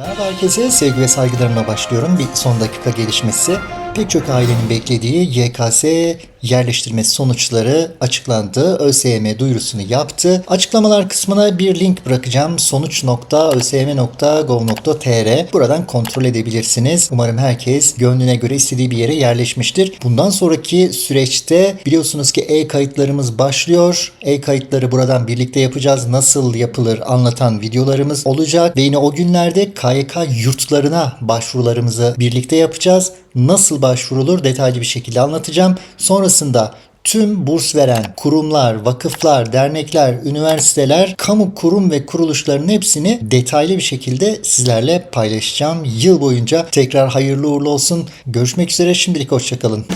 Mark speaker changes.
Speaker 1: Merhaba herkese, sevgi ve saygılarımla başlıyorum. Bir son dakika gelişmesi. Pek çok ailenin beklediği YKS yerleştirme sonuçları açıklandı. ÖSYM duyurusunu yaptı. Açıklamalar kısmına bir link bırakacağım. sonuç.ösym.gov.tr Buradan kontrol edebilirsiniz. Umarım herkes gönlüne göre istediği bir yere yerleşmiştir. Bundan sonraki süreçte biliyorsunuz ki e-kayıtlarımız başlıyor. E-kayıtları buradan birlikte yapacağız. Nasıl yapılır anlatan videolarımız olacak. Ve yine o günlerde KYK yurtlarına başvurularımızı birlikte yapacağız. Nasıl başvurulur detaylı bir şekilde anlatacağım. Sonrasında tüm burs veren kurumlar, vakıflar, dernekler, üniversiteler, kamu kurum ve kuruluşların hepsini detaylı bir şekilde sizlerle paylaşacağım. Yıl boyunca tekrar hayırlı uğurlu olsun. Görüşmek üzere şimdilik hoşçakalın.